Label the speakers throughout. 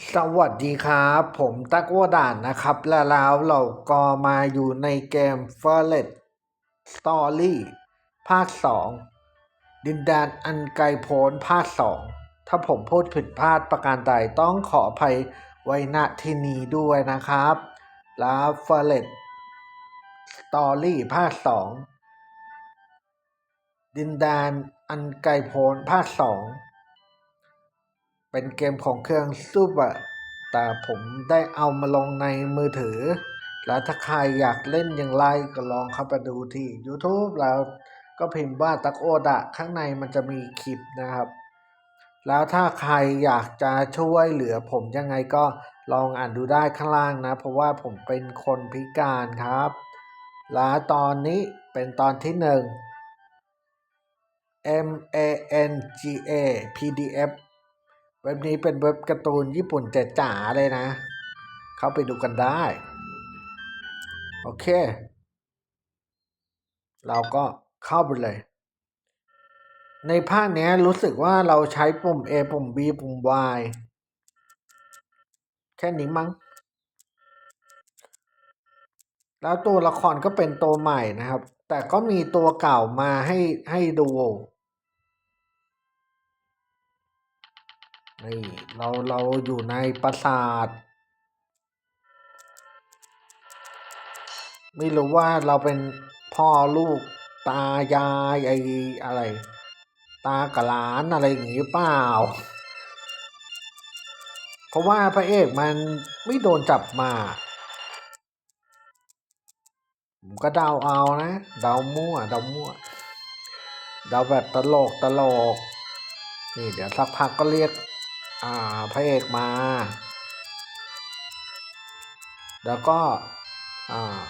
Speaker 1: สวัสดีครับ ผมตักวด่านนะครับ และแล้วเราก็มาอยู่ในเกม f o r e s t Story ภาค 2 ดินแดนอันไกลโพ้นภาค 2 ถ้าผมพูดผิดพลาดประการใดต้องขออภัยไว้ณที่นี้ด้วยนะครับ แล้ว f o r e s t Story ภาค 2 ดินแดนอันไกลโพ้นภาค 2 เป็นเกมของเครื่องซูเปอร์แต่ผมได้เอามาลงในมือถือ แล้วถ้าใครอยากเล่นอย่างไรก็ลองเข้าไปดูที่ YouTube แล้วก็พิมพ์ว่าตักโอดะข้างในมันจะมีคลิปนะครับ แล้วถ้าใครอยากจะช่วยเหลือผมยังไงก็ลองอ่านดูได้ข้างล่างนะ เพราะว่าผมเป็นคนพิการครับ และตอนนี้เป็นตอนที่หนึ่ง M A N G A P D F เว็บนี้เป็นเว็บการ์ตูนญี่ปุ่นจ๋าเลยนะ เข้าไปดูกันได้ โอเค เราก็เข้าไปเลย ในภาคนี้รู้สึกว่าเราใช้ปุ่ม A ปุ่ม B ปุ่ม Y แค่นี้มั้ง แล้วตัวละครก็เป็นตัวใหม่นะครับ แต่ก็มีตัวเก่ามาให้ให้ดู นี่เราเราอยู่ในปราสาท ไม่รู้ว่าเราเป็นพ่อลูกตายายไออะไร ตากับหลานอะไรอย่างงี้เปล่า เพราะว่าพระเอกมันไม่โดนจับมา ผมก็เดาเอานะ เดามั่ว เดามั่ว เดาแบบตลกตลก นี่เดี๋ยวสักพักก็เรียก อ่าพระเอกมา แล้วก็อ่า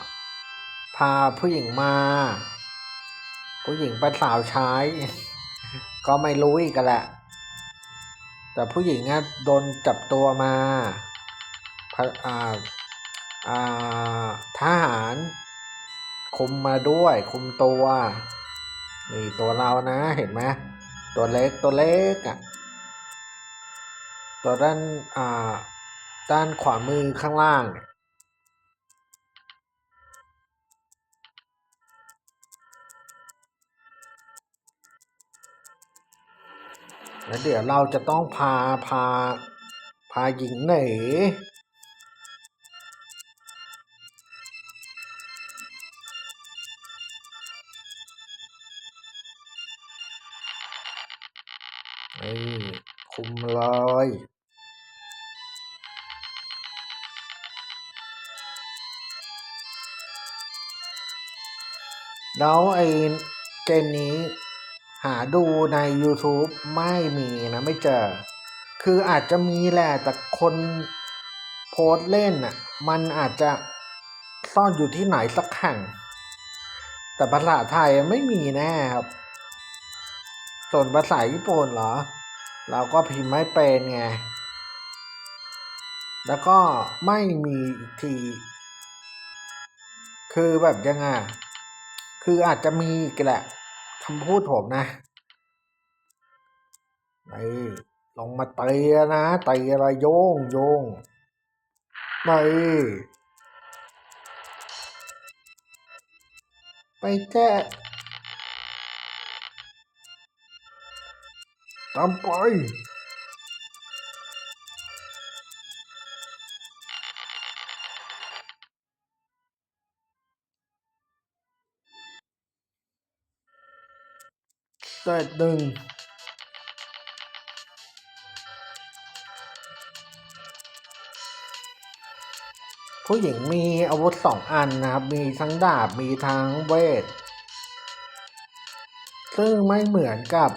Speaker 1: พาผู้หญิงมา ผู้หญิงเป็นสาวใช้ ก็ไม่รู้อีกแหละ แต่ผู้หญิงอะโดนจับตัวมาพะอ่าอ่าทหารคุมมาด้วยคุมตัว นี่ตัวเรานะเห็นไหมตัวเล็กตัวเล็กอะ ตัวด้านอ่าด้านขวามือข้างล่างเนี่ยแล้วเดี๋ยวเราจะต้องพาพาพาหญิงหน แล้วไอ้เกมนี้หาดูใน YouTube ไม่มีนะไม่เจอ คืออาจจะมีแหละแต่คนโพสเล่นน่ะ มันอาจจะซ่อนอยู่ที่ไหนสักแห่ง แต่ภาษาไทยไม่มีแน่ครับ ส่วนภาษาญี่ปุ่นเหรอ เราก็พิมพ์ไม่เป็นไง แล้วก็ไม่มีอีกที คือแบบยังไง คืออาจจะมีกแหละคำพูดผมนะนี่ลงมาเตะนะเตะอะไรโยงโยงนี่ไปแก้ตามไป เศษหนึ่งผู้หญิงมีอาวุธสองอันนะครับ มีทั้งดาบ มีทั้งเวท ซึ่งไม่เหมือนกับ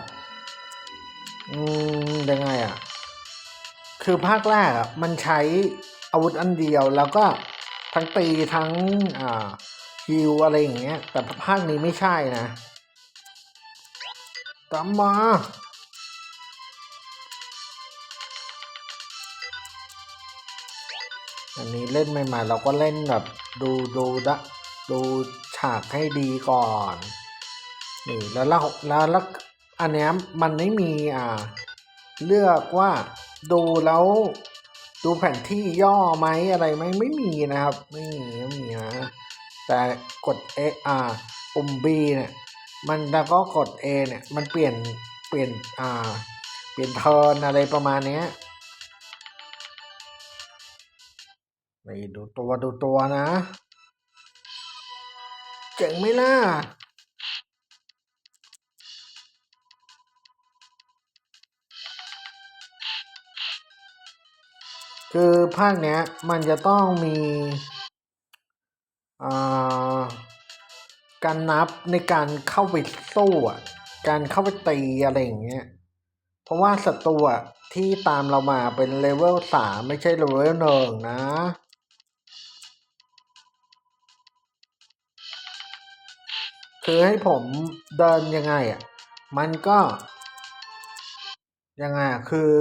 Speaker 1: อืมยังไงอะ คือภาคแรกอะ มันใช้อาวุธอันเดียวแล้วก็ทั้งตีทั้ง อ่าฮิวอะไรอย่างเงี้ย แต่ภาคนี้ไม่ใช่นะ ตามมา อันนี้เล่นใหม่ๆเราก็เล่นแบบดูดูดะดูฉากให้ดีก่อนนี่แล้วแล้วแล้วอันนี้มันไม่มีอ่า เลือกว่าดูแล้ว ดูแผนที่ย่อไหมอะไรไหมไม่มีนะครับ ไม่มีไม่มีนะแต่กด A อ่าปุ่ม B เนี่ย มันแล้วก็กด A เนี่ย มันเปลี่ยนเปลี่ยนอ่าเปลี่ยนเทิร์นอะไรประมาณเนี้ยนี่ดูตัวดูตัวนะ เจ๋งไหมล่ะคือภาคเนี้ยมันจะต้องมีอ่า การนับในการเข้าไปสู้อะการเข้าไปตีอะไรอย่างเงี้ย เพราะว่าศัตรูอะที่ตามเรามาเป็นเลเวลสามไม่ใช่เลเวลหนึ่งนะคือให้ผมเดินยังไงอะ มันก็ ยังไงคือ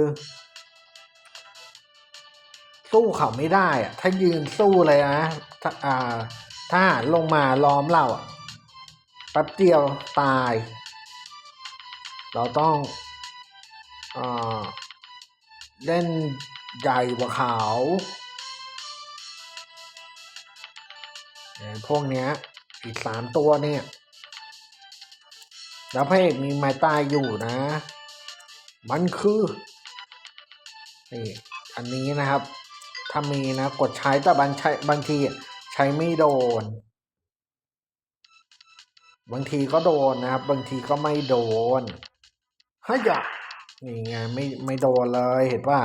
Speaker 1: สู้เขาไม่ได้อะ ถ้ายืนสู้เลยนะถ้าอ่าถ้าหารลงมาล้อมเราอะ แป๊บเดียวตาย เราต้องอ่าเล่นใหญ่กว่าเขาเนี่ยพวกเนี้ยอีกสามตัวเนี่ย แล้วพระเอกมีไม้ตายอยู่นะ มันคือนี่อันนี้นะครับ ถ้ามีนะ กดใช้แต่บางใช้บางทีใช้ไม่โดน บางทีก็โดนนะครับ บางทีก็ไม่โดนฮะอย่านี่ไงไม่ไม่โดนเลยเห็นป่ะ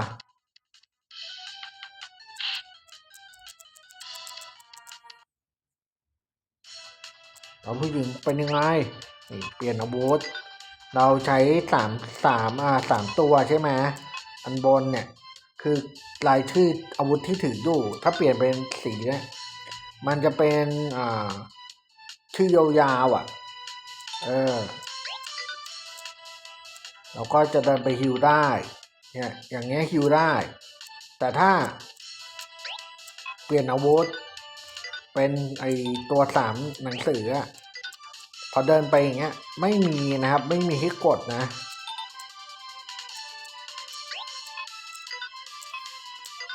Speaker 1: เราผู้หญิงเป็นยังไงนี่เปลี่ยนอาวุธ เราใช้สามสามอ่าสามตัวใช่ไหมอันบนเนี่ย คือรายชื่ออาวุธที่ถืออยู่ ถ้าเปลี่ยนเป็นสีเนี่ยมันจะเป็นอ่า ชื่ยาวๆอะ เออ เราก็จะเดินไปฮิวได้ เนี่ย อย่างเงี้ยฮิวได้ แต่ถ้า เปลี่ยนอาวุธ เป็นไอตัวสามหนังสืออะพอเดินไปอย่างเงี้ย ไม่มีนะครับ ไม่มีให้กดนะ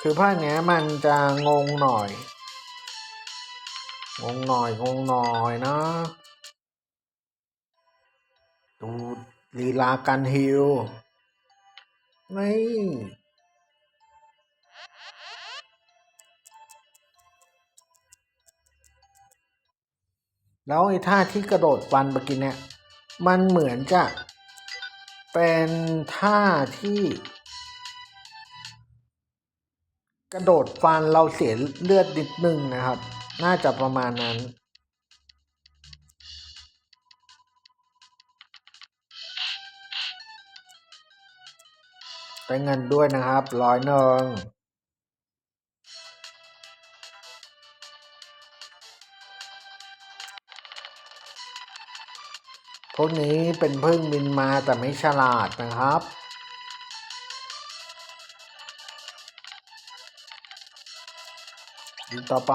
Speaker 1: คือภาคเนี้ยมันจะงงหน่อย งงหน่อยงงหน่อยนะดูลีลาการฮิวนี่แล้วไอ้ท่าที่กระโดดฟันเมื่อกี้เนี่ย มันเหมือนจะเป็นท่าที่ กระโดดฟันเราเสียเลือดนิดนึงนะครับ น่าจะประมาณนั้น ได้เงินด้วยนะครับร้อยหนึ่งพวกนี้เป็นพึ่งบินมาแต่ไม่ฉลาดนะครับ ต่อไป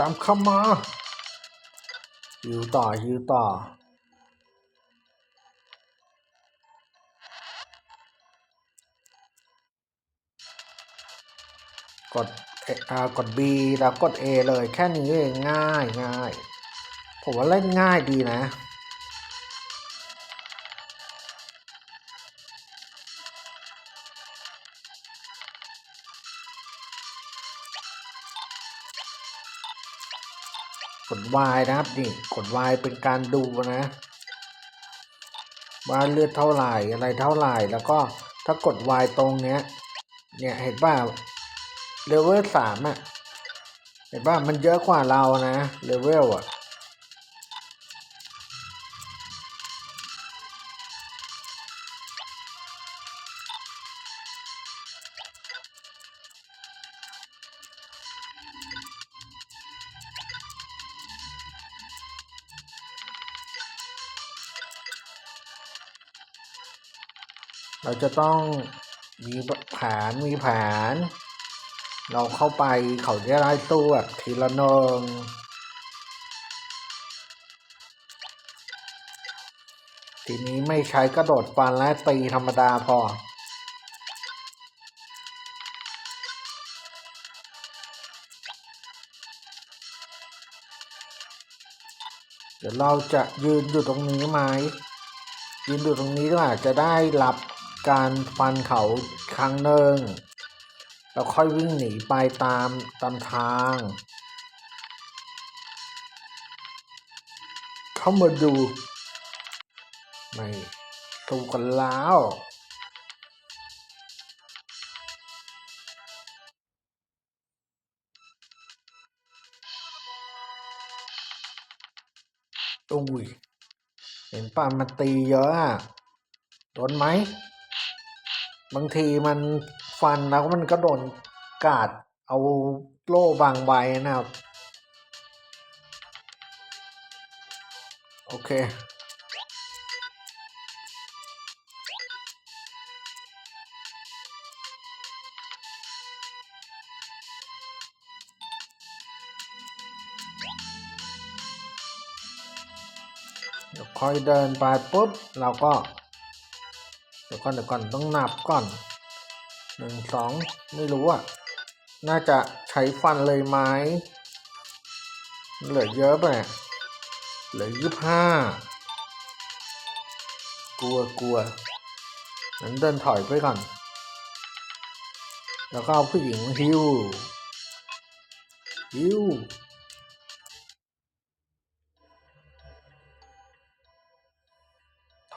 Speaker 1: ตามเข้ามาฮิวต่อฮิวต่อ กดเออ่ากด B แล้วกด A เลยแค่นี้เองง่ายง่าย ผมว่าเล่นง่ายดีนะ กด Y นะครับนี่กด Y เป็นการดูนะ ว่าเลือดเท่าไหร่อะไรเท่าไหร่แล้วก็ถ้ากดวายตรงเนี้ย เนี่ยเห็นป่าเลเวลสามอะเห็นป่ามันเยอะกว่าเรานะเลเวลอะ เราจะต้องมีแผนมีแผนเราเข้าไปเขาจะได้ตู้แบบทีละหนงทีนี้ไม่ใช้กระโดดฟันและตีธรรมดาพอเดี๋ยวเราจะยืนอยู่ตรงนี้ไหมยืนอยู่ตรงนี้ด้วยจะได้รับ การฟันเขาครั้งหนึ่งแล้วค่อยวิ่งหนีไปตามตามทาง เข้ามาดูไม่สู้กันแล้วอุ้ยเห็นป่ะมันตีเยอะอะโดนไหม บางทีมันฟันแล้วมันก็โดนกาดเอาโล่บางใบนะครับ โอเคเดี๋ยวค่อยเดินไปปุ๊บ เราก็ ดี๋ยวก่อนเดี๋ยวก่อนต้องนับก่อนหนึ่งสองไม่รู้อะ น่าจะใช้ฟันเลยไหมเหลือเยอะไปเหลือยี่ห้ากลัวกลัวงั้นเดินถอยไปก่อน แล้วก็เอาผู้หญิงฮิวฮิว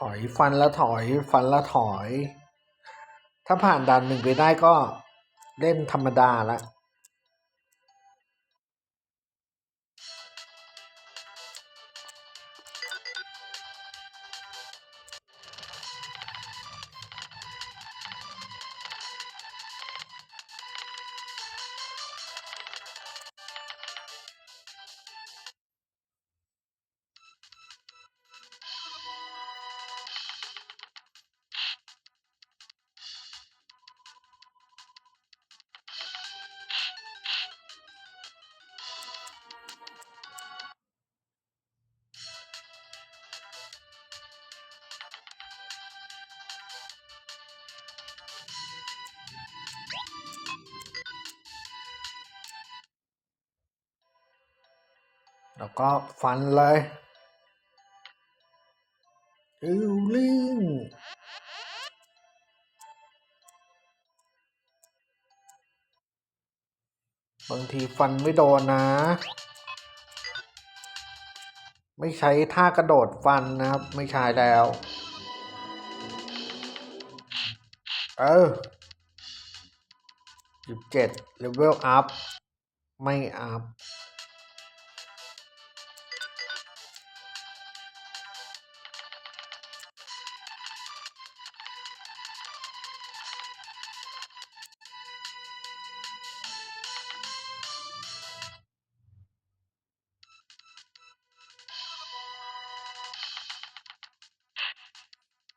Speaker 1: อยฟันแล้วถอย ฟันแล้วถอย ถ้าผ่านด่านหนึ่งไปได้ก็เล่นธรรมดาละ แล้วก็ฟันเลยอิวลิงบางทีฟันไม่โดนนะ ไม่ใช้ท่ากระโดดฟันนะครับ ไม่ใช้แล้ว เออสิบเจ็ดเลเวลอัพ ไม่อัพ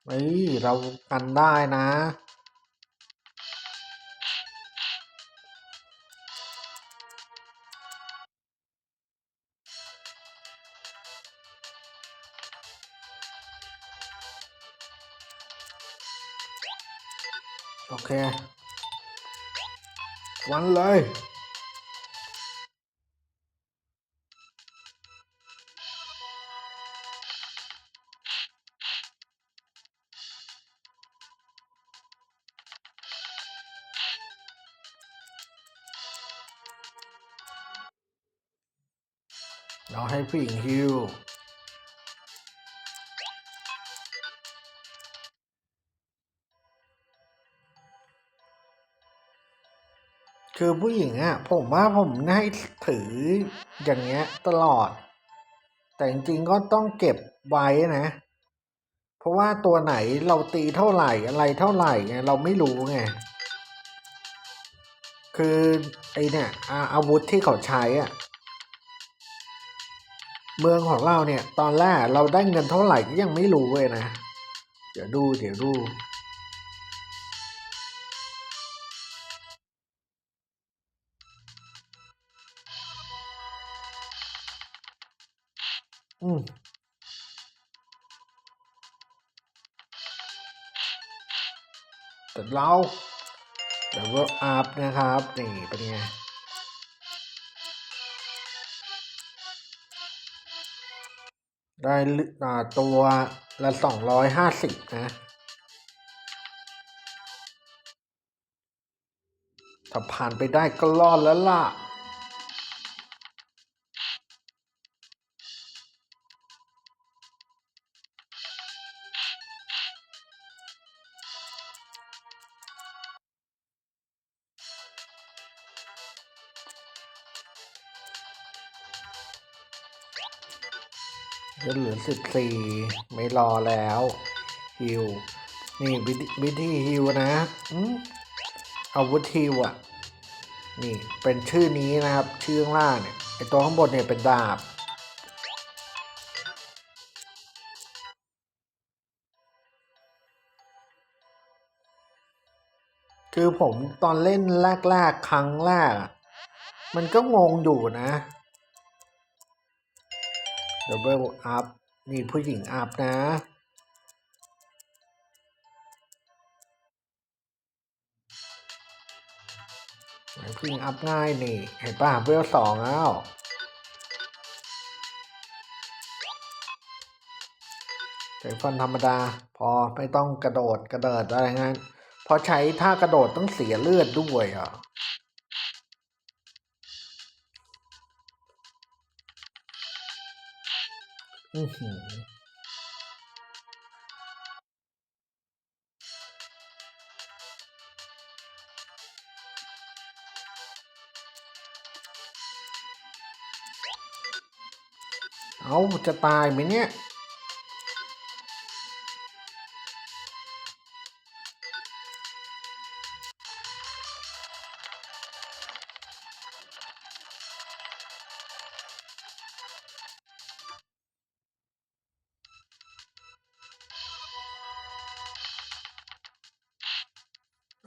Speaker 1: เฮ้ยเรากันได้นะ โอเค วันเลย ผู้หญิงฮิวคือผู้หญิงอะ ผมว่าผมให้ถืออย่างเงี้ยตลอด แต่จริงๆก็ต้องเก็บไว้นะ เพราะว่าตัวไหนเราตีเท่าไหร่อะไรเท่าไหร่ไงเราไม่รู้ไง คือไอเนี่ยอาอาวุธที่เขาใช้อะ เมืองของเราเนี่ย ตอนแรกเราได้เงินเท่าไหร่ก็ยังไม่รู้เว้ยนะ เดี๋ยวดูเดี๋ยวดูอืมแต่เราแต่ว่าอัพนะครับ นี่เป็นไง ได้ตัวละสองร้อยห้าสิบนะ ถ้าผ่านไปได้ก็รอดแล้วล่ะ ก็เหลือสิบสี่ไม่รอแล้วฮิวนี่วิธีวิธีฮิวนะอืมอาวุธฮิวอะ นี่เป็นชื่อนี้นะครับ ชื่อข้างล่างเนี่ยไอตัวข้างบนเนี่ยเป็นดาบคือผมตอนเล่นแรกๆ ครั้งแรก มันก็งงอยู่นะดับเบิลอัพ นี่ผู้หญิงอัพนะ ผู้หญิงอัพง่ายนี่ เห็นป่ะเวลสองแล้วใช้ฟันธรรมดา พอไม่ต้องกระโดดกระเดิดอะไรงั้นพอใช้ท่ากระโดดต้องเสียเลือดด้วยอะ อือหือเอาจะตายไหมเนี่ย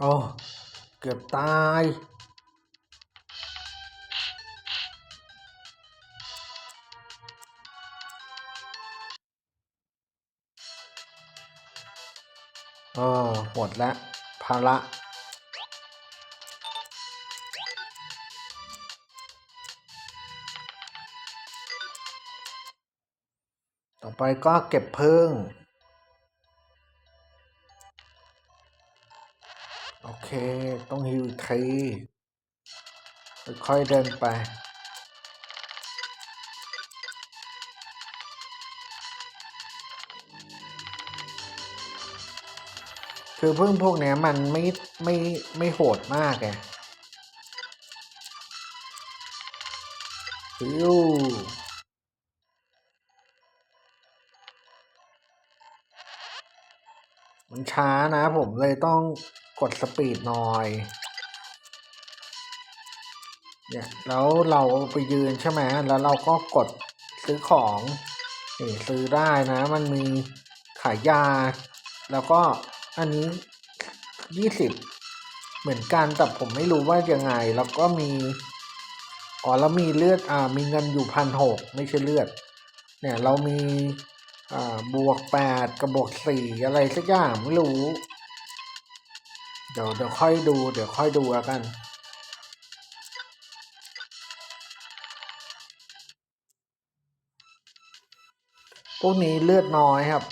Speaker 1: โอ้เกือบตาย เออหมดแล้วภาระต่อไปก็เก็บพึ่ง เคต้องฮิวทีค่อยเดินไป คือพึ่งพวกเนี้ยมันไม่ไม่ไม่โหดมากไงฮิวมันช้านะผมเลยต้อง กดสปีดหน่อย เนี่ย แล้วเราไปยืนใช่ไหมแล้วเราก็กดซื้อของนี่ซื้อได้นะ มันมีขายยา แล้วก็อันนี้ยี่สิบเหมือนกันแต่ผมไม่รู้ว่ายังไง แล้วก็มีอ๋อแล้วมีเลือดอ่ามีเงินอยู่พันหกไม่ใช่เลือด เนี่ยเรามีอ่าบวกแปดกับบวกสี่อะไรสักอย่างไม่รู้ เดี๋ยวเดี๋ยวค่อยดู เดี๋ยวค่อยดูแล้วกัน พวกนี้เลือดน้อยครับ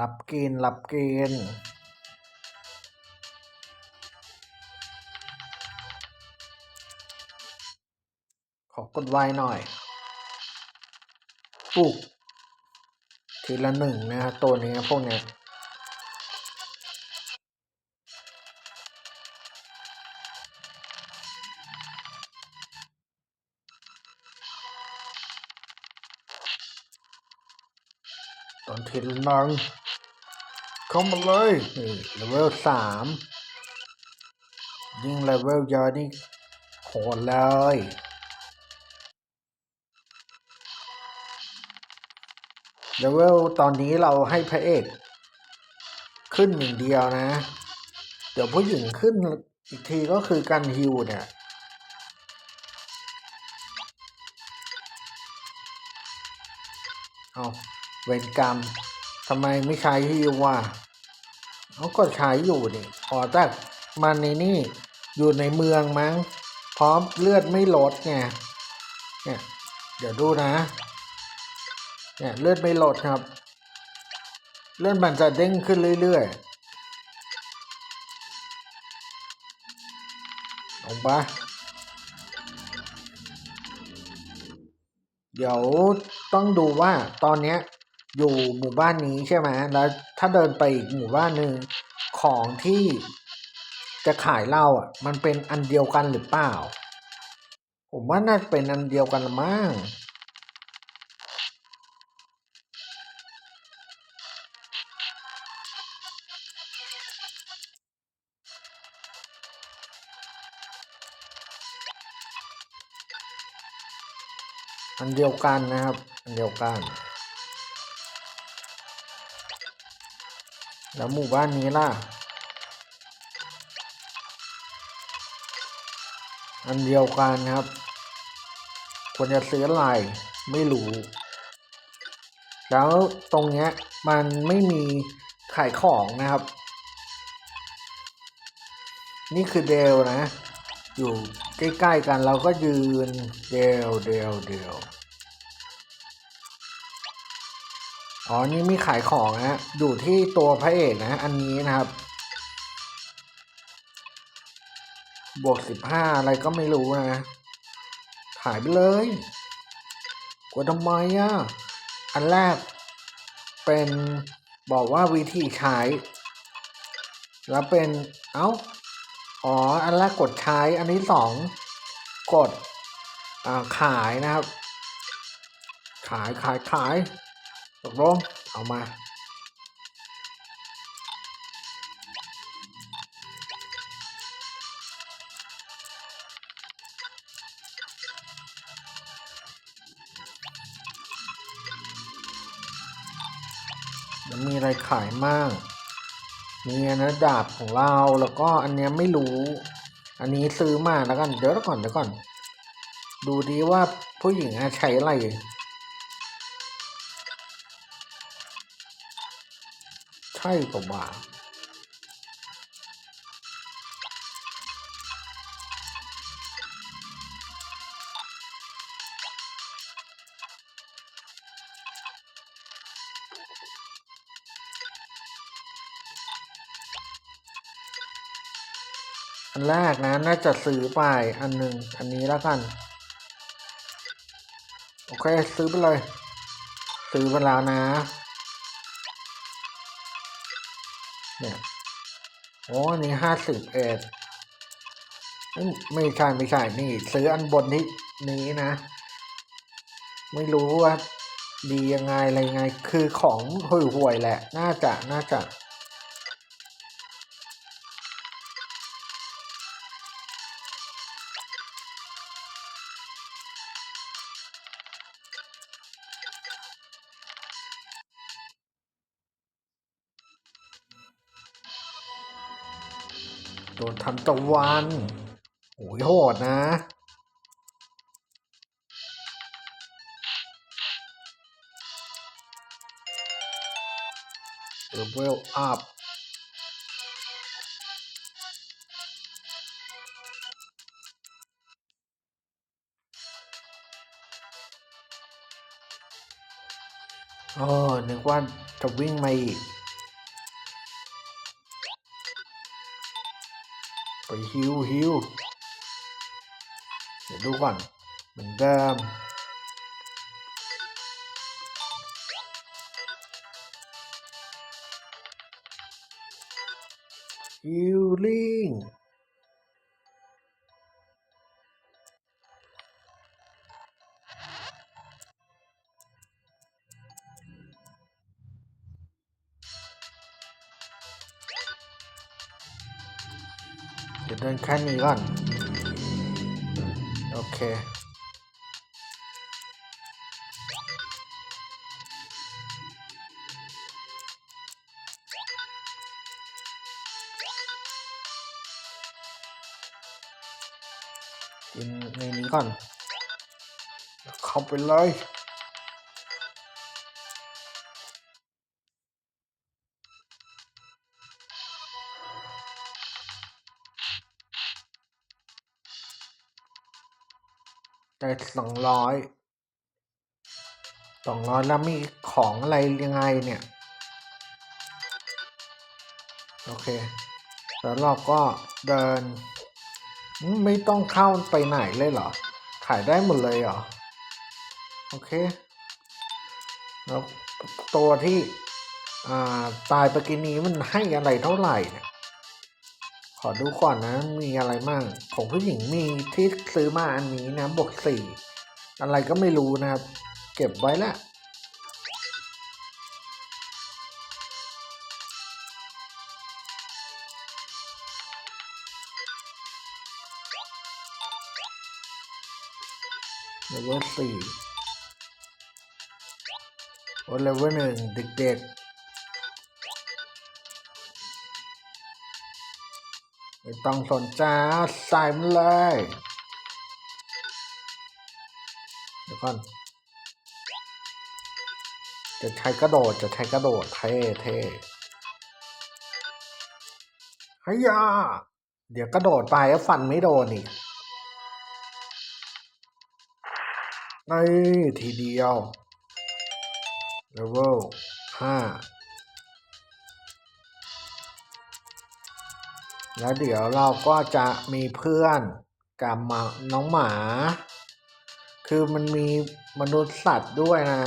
Speaker 1: รับเกณฑ์รับเกณ อกดไว้หน่อยปุกทีละหนึ่งนะฮะตัวนี้พวกเนี้ยตอนทีละหนึ่งเข้ามาเลยนี่เลเวลสามยิ่งเลเวลเยอะนี่โหดเลย เลเวลตอนนี้เราให้พระเอก ขึ้นอย่างเดียวนะ เดี๋ยวผู้หญิงขึ้นอีกทีก็คือการฮิวเนี่ยเอาเวรกรรมทำไมไม่ใช้ฮิววะเขาก็ใช้อยู่นี่อ๋อแต่มันในนี่อยู่ในเมืองมั้ง พร้อมเลือดไม่ลดไงเนี่ยเดี๋ยวดูนะ เนี่ยเลือดไม่ลดครับ เลือดมันจะเด้งขึ้นเรื่อยๆลงไปเดี๋ยวต้องดูว่าตอนเนี้ยอยู่หมู่บ้านนี้ใช่ไหมแล้วถ้าเดินไปอีกหมู่บ้านหนึ่งของที่จะขายเหล้าอะ มันเป็นอันเดียวกันหรือเปล่า ผมว่าน่าจะเป็นอันเดียวกันละมั้ง นเดียวกันนะครับ อันเดียวกัน แล้วหมู่บ้านนี้ล่ะ อันเดียวกันครับ ควรจะซื้ออะไรไม่รู้ แล้วตรงเนี้ยมันไม่มีขายของนะครับ นี่คือเดลนะ อยู่ใกล้ ๆ กันเราก็ยืนเดลเดลเดล อ๋อ นี่มีขายของนะอยู่ที่ตัวพระเอกนะ อันนี้นะครับ บวกสิบห้าอะไรก็ไม่รู้นะ ขายไปเลยกลัวทำไมอะ อันแรกเป็นบอกว่าวิธีใช้ แล้วเป็นเอ้า อ๋อ อันแรกกดใช้ อันที่สองกดขายนะครับ ขายขายขาย ตกลงเอามา แล้วมีอะไรขายมั่งมีอันนะดาบของเราแล้วก็อันเนี้ยไม่รู้ อันนี้ซื้อมาแล้วกัน เดี๋ยวก่อนเดี๋ยวก่อน ดูดีว่าผู้หญิงอะใช้อะไร ใช่ปะวะอันแรกนะน่าจะซื้อไปอันหนึ่งอันนี้แล้วกัน โอเค ซื้อไปเลย ซื้อไปแล้วนะ เนี่ยโอ้อันนี้ห้าสิบเอ็ดไม่ใช่ไม่ใช่นี่ ซื้ออันบนที่นี้นะ ไม่รู้ว่าดียังไงอะไรยังไง คือของห่วยๆแหละ น่าจะน่าจะ นทำตะวันโอ้ยโหดนะเลเวลอัพอ๋อนึกว่าจะวิ่งมาอีก ไปฮิวฮิวเดี๋ยวดูก่อนเหมือนเดิมฮิลลิ่ง แค่นี้ก่อน โอเคกินในนี้ก่อน เข้าไปเลย ได้สองร้อยสองร้อยแล้วมีของอะไรยังไงเนี่ย โอเค แล้วเราก็เดิน ไม่ต้องเข้าไปไหนเลยเหรอ ขายได้หมดเลยเหรอ โอเค แล้วตัวที่ตายไปกินนี้มันให้อะไรเท่าไหร่เนี่ย ขอดูก่อนนะ มีอะไรมั่งของผู้หญิงมีที่ซื้อมาอันนี้นะบวกสี่อะไรก็ไม่รู้นะครับ เก็บไว้ละเลเวลสี่โอเลเวลหนึ่งเด็กๆ ต้องสนใจใส่มันเลย เดี๋ยวก่อน จะใช้กระโดดจะใช้กระโดดเท่เท่ฮยาเดี๋ยวกระโดดไปแล้วฟันไม่โดนอีกนี่ทีเดียวเลเวลห้า แล้วเดี๋ยวเราก็จะมีเพื่อนกับหมาน้องหมา คือมันมีมนุษย์สัตว์ด้วยนะ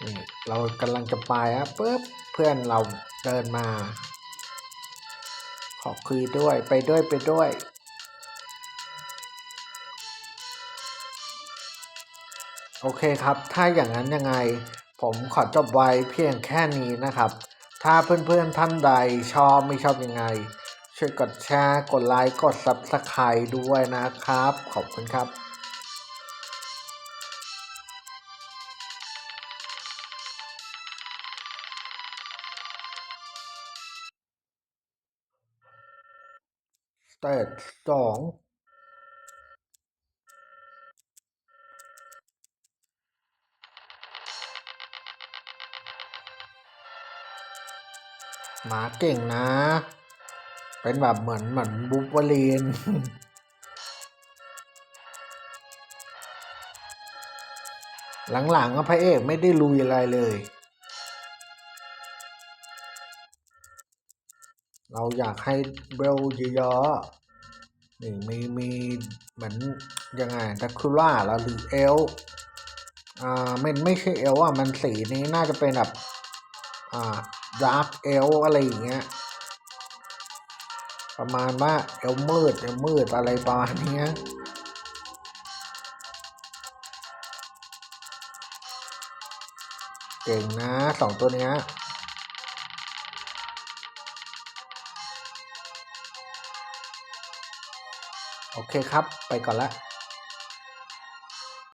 Speaker 1: นี่เรากำลังจะไปอะปุ๊บเพื่อนเราเดินมา ขอคุยด้วยไปด้วยไปด้วย โอเคครับ ถ้าอย่างนั้นยังไง ผมขอจบไว้เพียงแค่นี้นะครับ ถ้าเพื่อนๆท่านใดชอบไม่ชอบยังไง ช่วยกดแชร์กดไลค์กด Subscribe ด้วยนะครับ ขอบคุณครับสเตจสอง หมาเก่งนะ เป็นแบบเหมือนเหมือนบูฟเวอรีนหลังๆก็พระเอกไม่ได้ลุยอะไรเลย เราอยากให้เบลเยอะๆนี่มีมีเหมือนยังไงดักคูล่าแล้วหรือเอลอ่ามันไม่ใช่เอลอะ มันสีนี้น่าจะเป็นแบบ อ่า ดาร์กเอลอะไรอย่างเงี้ย ประมาณว่าเอลมืดเอลมืดอะไรประมาณเนี้ยเก่งนะสองตัวเนี้ยโอเคครับ ไปก่อนละ